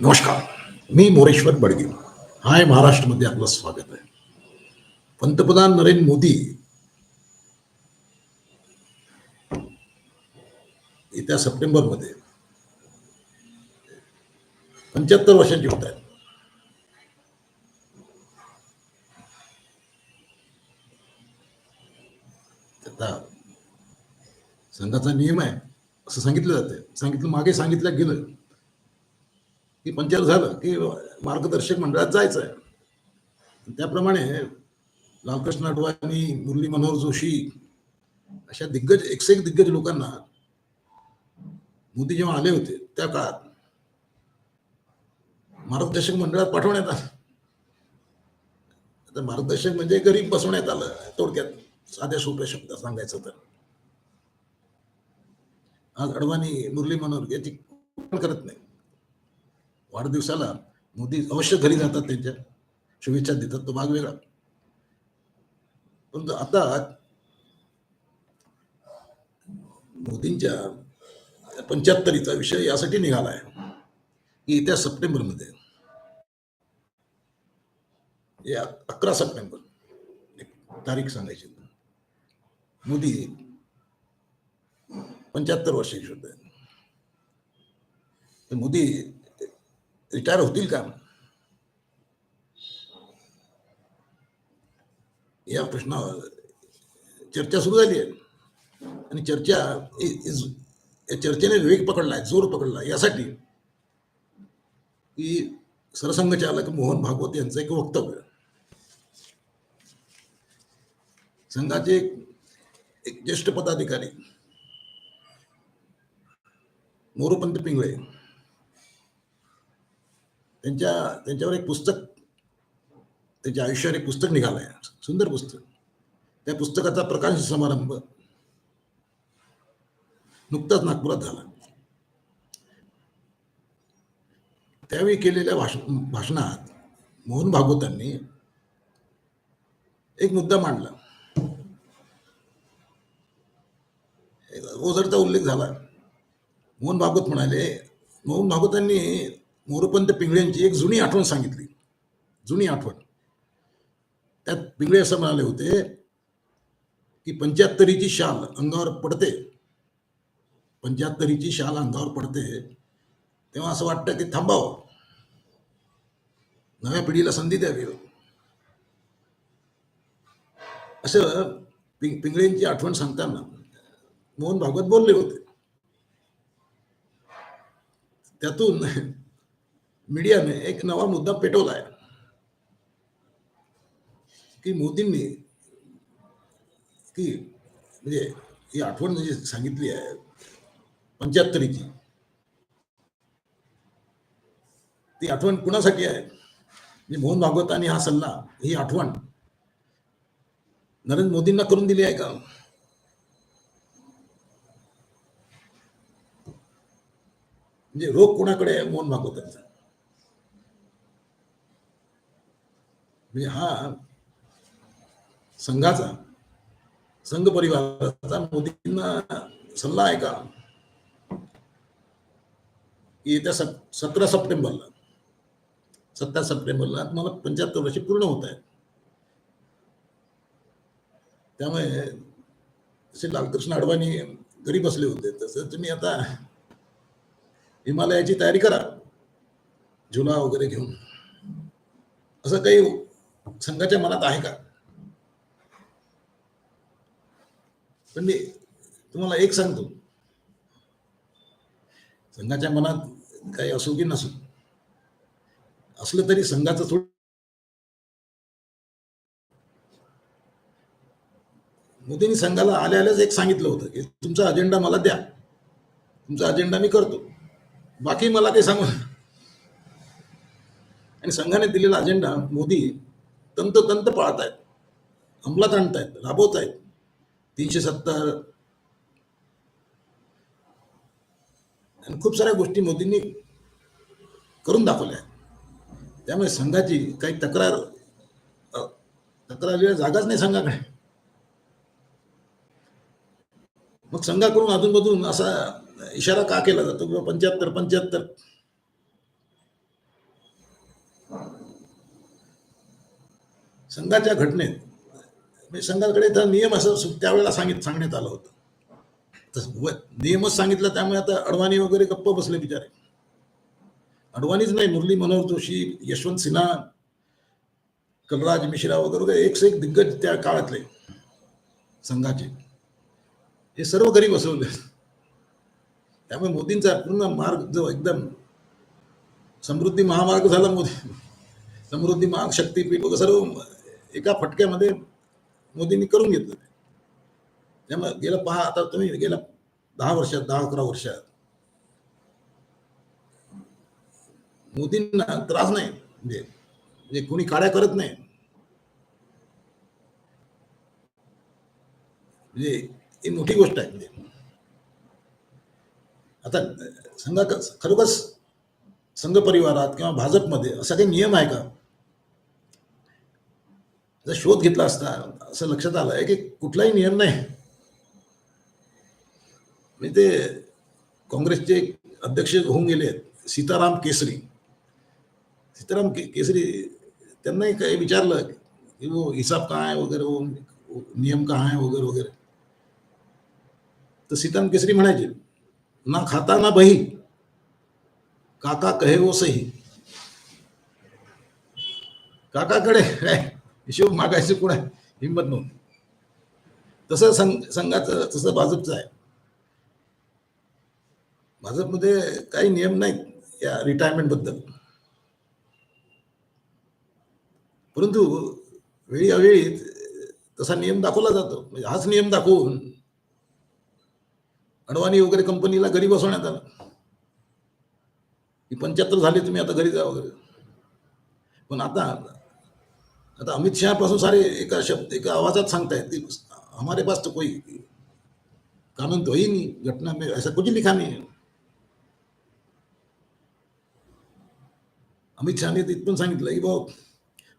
नमस्कार मी मोरेश्वर बडगे. हाय महाराष्ट्रमध्ये आपलं स्वागत आहे. पंतप्रधान नरेंद्र मोदी येत्या सप्टेंबरमध्ये पंच्याहत्तर वर्षांचे होत आहेत. आता संघाचा नियम आहे असं सांगितलं जाते सांगितलं मागे सांगितलं गेलं. की पंचर झालं की मार्गदर्शक मंडळात जायचं आहे त्याप्रमाणे लालकृष्ण अडवाणी मुरली मनोहर जोशी अशा दिग्गज एकसे एक दिग्गज लोकांना मोदी जेव्हा आले होते त्या काळात मार्गदर्शक मंडळात पाठवण्यात आलं. आता मार्गदर्शक म्हणजे गरीब बसवण्यात आलं थोडक्यात साध्या सोप्या शब्दात सांगायचं तर. आज अडवाणी मुरली मनोहर याची करत नाही? वाढदिवसाला मोदी अवश्य घरी जातात त्यांच्या शुभेच्छा देतात तो भाग वेगळा. परंतु आता मोदींच्या पंच्याहत्तरीचा विषय यासाठी निघाला आहे की येत्या सप्टेंबरमध्ये या अकरा सप्टेंबर एक तारीख सांगायची. मोदी पंच्याहत्तर वर्षाची होत. आहे मोदी रिटायर होतील का या प्रश्नावर चर्चा सुरू झाली आहे आणि चर्चा या चर्चेने वेग पकडलाय जोर पकडला यासाठी की सरसंघचालक मोहन भागवत यांचं एक वक्तव्य संघाचे एक एक ज्येष्ठ पदाधिकारी मोरोपंत पिंगळे त्यांच्या त्यांच्यावर एक पुस्तक त्यांच्या आयुष्यावर एक पुस्तक निघालं आहे सुंदर पुस्तक. त्या पुस्तकाचा प्रकाश समारंभ नुकताच नागपुरात झाला. त्यावेळी केलेल्या भाषण भाषणात मोहन भागवतांनी एक मुद्दा मांडला. ओझरचा उल्लेख झाला. मोहन भागवत म्हणाले मोहन भागवतांनी मोरोपंत पिंगळ्यांची एक जुनी आठवण सांगितली. जुनी आठवण. त्यात पिंगळे असं म्हणाले होते की पंच्याहत्तरीची शाल अंगावर पडते. पंच्याहत्तरीची शाल अंगावर पडते. तेव्हा असं वाटतं की थांबावं. नव्या पिढीला संधी द्यावी. असं पिंग पिंगळेंची आठवण सांगताना मोहन भागवत बोलले होते. त्यातून मीडियाने एक नवा मुद्दा पेटवला आहे की मोदींनी की म्हणजे ही आठवण जी सांगितली आहे पंच्याहत्तरीची ती आठवण कुणासाठी आहे? म्हणजे मोहन भागवतांनी हा सल्ला ही आठवण नरेंद्र मोदींना करून दिली आहे का? म्हणजे रोग कोणाकडे आहे मोहन भागवतांचा? म्हणजे हा संघाचा संघ परिवाराचा मोदींना सल्ला आहे का? येत्या सतरा सप्टेंबरला सतरा सप्टेंबरला मला पंच्याहत्तर वर्षे पूर्ण होत आहेत. त्यामुळे जसे लालकृष्ण अडवाणी घरी बसले होते तसं तुम्ही आता हिमालयाची तयारी करा. झुला वगैरे घेऊन. असं काही संघाच्या मनात आहे का? पण मी तुम्हाला एक सांगतो. संघाच्या मनात काही असो की नसो असलं तरी संघाचं थोडं मोदींनी संघाला आल्या आल्याच एक सांगितलं होतं की तुमचा अजेंडा मला द्या. तुमचा अजेंडा मी करतो. बाकी मला ते सांगू आणि संघाने दिलेला अजेंडा मोदी तंतोतंत पाळत आहेत अंमलात आणतायत राबवत आहेत तीनशे सत्तर. आणि खूप साऱ्या गोष्टी मोदींनी करून दाखवल्या. आहेत त्यामुळे संघाची काही तक्रार तक्रार तक्रारीला जागाच नाही संघाकडे. मग संघाकडून अधूनमधून असा इशारा का केला जातो? किंवा पंच्याहत्तर पंच्याहत्तर संघाच्या घटनेत म्हणजे संघाकडे तर नियम असं त्यावेळेला सांगित सांगण्यात आलं होतं. तसं व- नियमच सांगितलं त्यामुळे आता अडवाणी वगैरे गप्प बसले बिचारे. अडवाणीच नाही मुरली मनोहर जोशी यशवंत सिन्हा कलराज मिश्रा वगैरे वगैरे एक से एक दिग्गज त्या काळातले संघाचे. हे सर्व घरी बसवले त्यामुळे मोदींचा पूर्ण मार्ग जो एकदम समृद्धी महामार्ग झाला मोदी. समृद्धी महाग शक्तीपीठ वगैरे सर्व एका फटक्यामध्ये मोदींनी करून घेतलं त्यामुळे गेलं पहा आता तुम्ही गेल्या दहा वर्षात दहा अकरा वर्षात. मोदींना त्रास नाही म्हणजे म्हणजे कोणी काड्या करत नाही. म्हणजे ही मोठी गोष्ट आहे म्हणजे. आता संघा खरोखर संघ परिवारात किंवा भाजपमध्ये असा काही नियम आहे का? जर शोध घेतला असता असं लक्षात आलं आहे की कुठलाही नियम नाही. म्हणजे ते काँग्रेसचे अध्यक्ष होऊन गेले आहेत सीताराम केसरी. सीताराम के, केसरी त्यांनाही काही विचारलं की वो हिसाब कहाँ आहे वगैरे वो नियम कहाँ आहे वगैरे वगैरे. तर सीताराम केसरी म्हणायचे ना खाता ना बही. काका कहे वो सही. काकाकडे काय हिशोब मागाचे कोण आहे? हिंमत नव्हती. तसं संघ संघाचं तसं भाजपचं आहे. भाजपमध्ये काही नियम नाहीत या रिटायरमेंटबद्दल. परंतु वेळी अवेळी तसा नियम दाखवला जातो. म्हणजे हाच नियम दाखवून अडवाणी वगैरे कंपनीला घरी बसवण्यात आलं. की पंच्याहत्तर झाले तुम्ही आता घरी जा वगैरे. पण आता आता अमित शहा पासून सारे एका शब्द एका आवाजात सांगतायत ते हमारे पास तो कोई कानून तो ही नहीं घटना में ऐसा कुछ लिखा नहीं है. अमित शहाने इथपण सांगितलं की भाऊ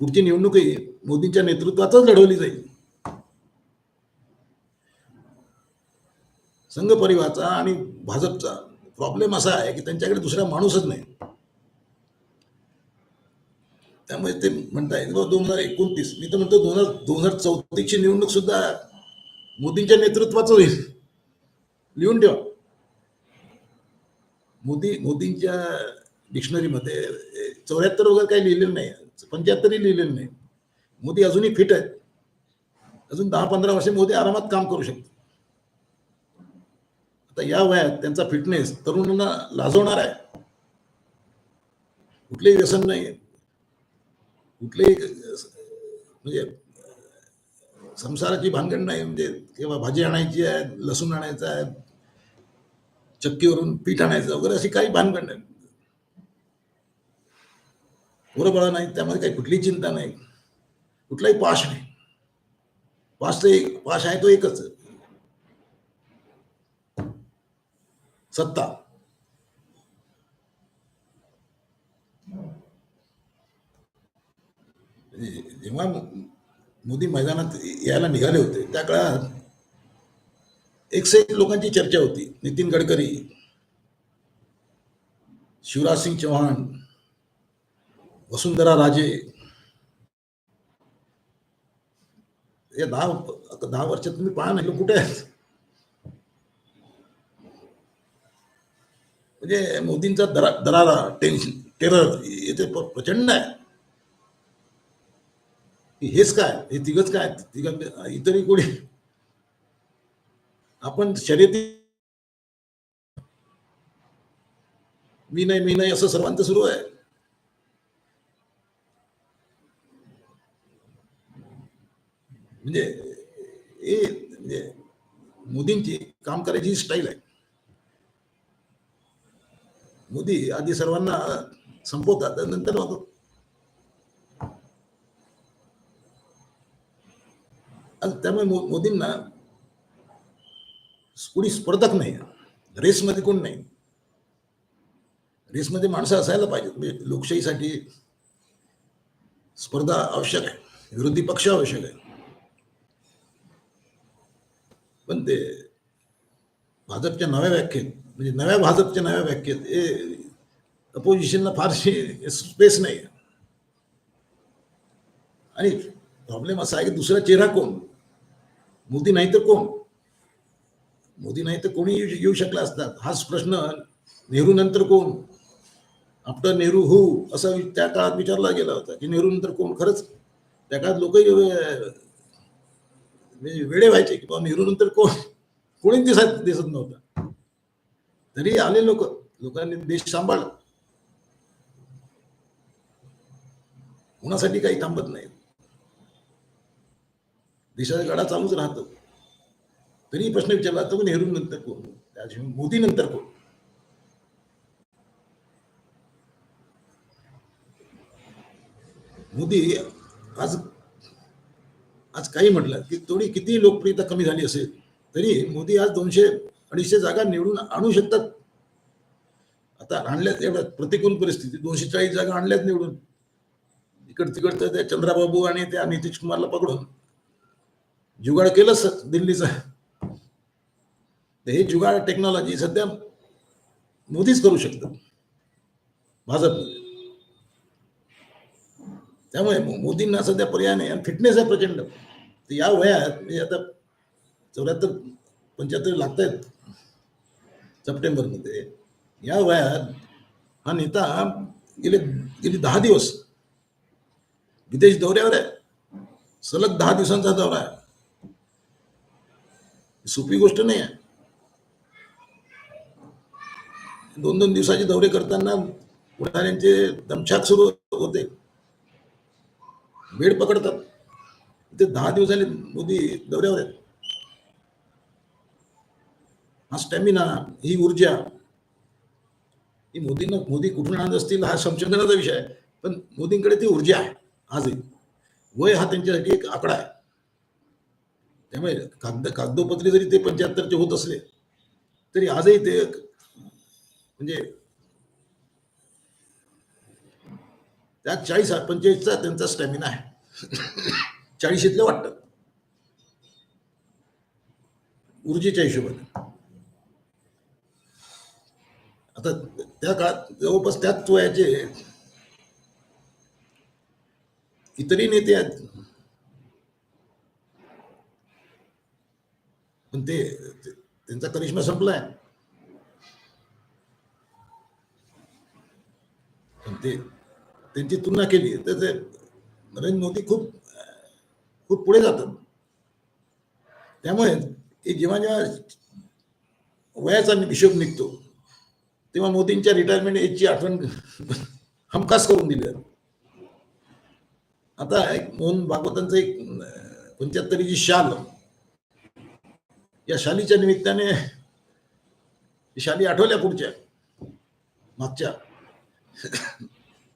पुढची निवडणूकही मोदींच्या नेतृत्वातच लढवली जाईल. संघ परिवारचा आणि भाजपचा प्रॉब्लेम असा आहे की त्यांच्याकडे दुसरा माणूसच नाही. त्यामुळे ते म्हणतायत बाबा दोन हजार एकोणतीस. मी तर म्हणतो दोन हजार दोन हजार चौतीसची निवडणूक सुद्धा मोदींच्या नेतृत्वाचं होईल. लिहून ठेवा. मोदी मोदींच्या डिक्शनरीमध्ये चौऱ्याहत्तर वगैरे काही लिहिलेलं नाही पंच्याहत्तरही लिहिलेलं नाही. मोदी अजूनही फिट आहेत. अजून दहा पंधरा वर्षे मोदी आरामात काम करू शकतो आता या वयात त्यांचा फिटनेस तरुणांना लाजवणार आहे. कुठलेही व्यसन नाही कुठलेही म्हणजे संसाराची भानगड नाही. म्हणजे किंवा भाजी आणायची आहे लसूण आणायचं आहे चक्कीवरून पीठ आणायचं वगैरे अशी काही भानगड नाही. बरोबर नाही त्यामध्ये काही कुठलीही चिंता नाही. कुठलाही पाश नाही. पाश तर एक पाश आहे तो एकच. सत्ता. जेव्हा मोदी मैदानात यायला निघाले होते त्या काळात एकशे एक लोकांची चर्चा होती. नितीन गडकरी शिवराज सिंग चौहान वसुंधरा राजे या दहा दहा वर्षात तुम्ही पहा ना कुठे आहेत? म्हणजे मोदींचा दरा दरारा टेन्शन टेरर येथे प्रचंड आहे. हेच काय? हे तिघच काय? तिघ इतरही कोणी? आपण शर्यती मी नाही मी नाही असं सर्वांचं सुरू आहे. म्हणजे हे म्हणजे मोदींची काम करायची स्टाईल आहे. मोदी आधी सर्वांना संपवतात नंतर मग आणि त्यामुळे मो- मोदींना कुणी स्पर्धक नाही रेसमध्ये कोण नाही. रेसमध्ये माणसं असायला पाहिजेत. म्हणजे लोकशाहीसाठी स्पर्धा आवश्यक आहे. विरोधी पक्ष आवश्यक आहे. पण ते भाजपच्या नव्या व्याख्येत म्हणजे नव्या भाजपच्या नव्या व्याख्येत हे अपोजिशनला फारशी स्पेस नाही आणि प्रॉब्लेम असा आहे की दुसरा चेहरा कोण? मोदी नाही तर कोण? मोदी नाही तर कोणी येऊ शकला असतात हाच प्रश्न नेहरू नंतर कोण? आफ्टर नेहरू हो? असा त्या काळात विचारला गेला होता की नेहरू नंतर कोण? खरंच? त्या काळात लोक म्हणजे वेडे व्हायचे की बाबा नेहरू नंतर कोण? कोणी दिसत दिसत नव्हतं. तरी आले लोक. लोकांनी देश सांभाळला. कोणासाठी काही थांबत नाही. देशाचा लढा चालूच राहतो. तरी प्रश्न विचारला जातो की नेहरू नंतर कोण? त्याशिवाय मोदी नंतर कोण? मोदी आज आज काही म्हटलं की थोडी किती लोकप्रियता कमी झाली असेल तरी मोदी आज दोनशे अडीचशे जागा निवडून आणू शकतात. आता आणल्यात एवढ्या प्रतिकूल परिस्थिती दोनशे चाळीस जागा आणल्यात निवडून. इकड तिकडचं त्या चंद्राबाबू आणि त्या नितीश कुमारला पकडून. जुगाड केलंच दिल्लीचं. तर हे जुगाड टेक्नॉलॉजी सध्या मोदीच करू शकतात. भाजपमध्ये त्यामुळे मोदींना सध्या पर्याय नाही आणि फिटनेस आहे प्रचंड. तर या वयात म्हणजे आता चौऱ्याहत्तर पंच्याहत्तर लागत आहेत सप्टेंबरमध्ये. या वयात हा नेता गेले गेली दहा दिवस. विदेश दौऱ्यावर आहे. सलग दहा दिवसांचा दौरा आहे. सोपी गोष्ट नाही आहे. दोन दोन दिवसाचे दौरे करताना पुढाऱ्यांचे दमछाक सुरू होते. वेळ पकडतात. ते दहा दिवस झाले मोदी दौऱ्यावर आहेत. हा स्टॅमिना ही ऊर्जा ही मोदींना मोदी कुठून आणत असतील हा संशोधनाचा विषय आहे. पण मोदींकडे ती ऊर्जा आहे. आजही. वय हा त्यांच्यासाठी एक आकडा आहे. त्यामुळे कागद कागदोपत्री जरी ते पंच्याहत्तरचे होत असले तरी आजही ते म्हणजे त्या चाळीस पंचेचाळीसचा त्यांचा स्टॅमिना आहे. चाळीशीतलं वाटतं. ऊर्जेच्या हिशोबाने. आता त्या काळात जवळपास त्याच वयाचे इतरही नेते आहेत. पण ते त्यांचा करिश्मा संपलाय पण ते त्यांची तुलना केली तर ते नरेंद्र मोदी खूप खूप पुढे जातात त्यामुळे जेव्हा जेव्हा वयाचा हिशोब निघतो तेव्हा मोदींच्या रिटायरमेंट एजची आठवण हमखास करून दिली आता एक मोहन भागवतांचं एक पंच्याहत्तरीची शाल या शालीच्या निमित्ताने शाली आठवल्या पुढच्या मागच्या.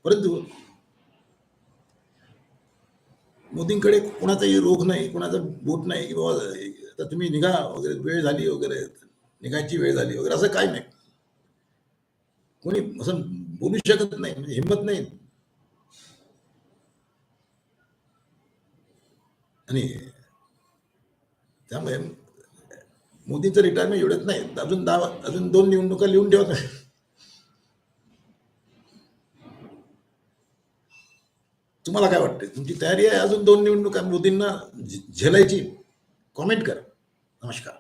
परंतु मोदींकडे कोणाचाही रोग नाही कोणाचा बोट नाही की बाबा आता तुम्ही निघा वगैरे वेळ झाली वगैरे निघायची वेळ झाली वगैरे असं काय नाही. कोणी असं बोलू शकत नाही म्हणजे हिंमत नाही. आणि त्यामुळे मोदींचं रिटायरमेंट एवढंच नाही. अजून दहा अजून दोन निवडणुका लिहून ठेवत नाही तुम्हाला काय वाटते तुमची तयारी आहे अजून दोन निवडणुका. मोदींना झेलायची. कॉमेंट करा. नमस्कार.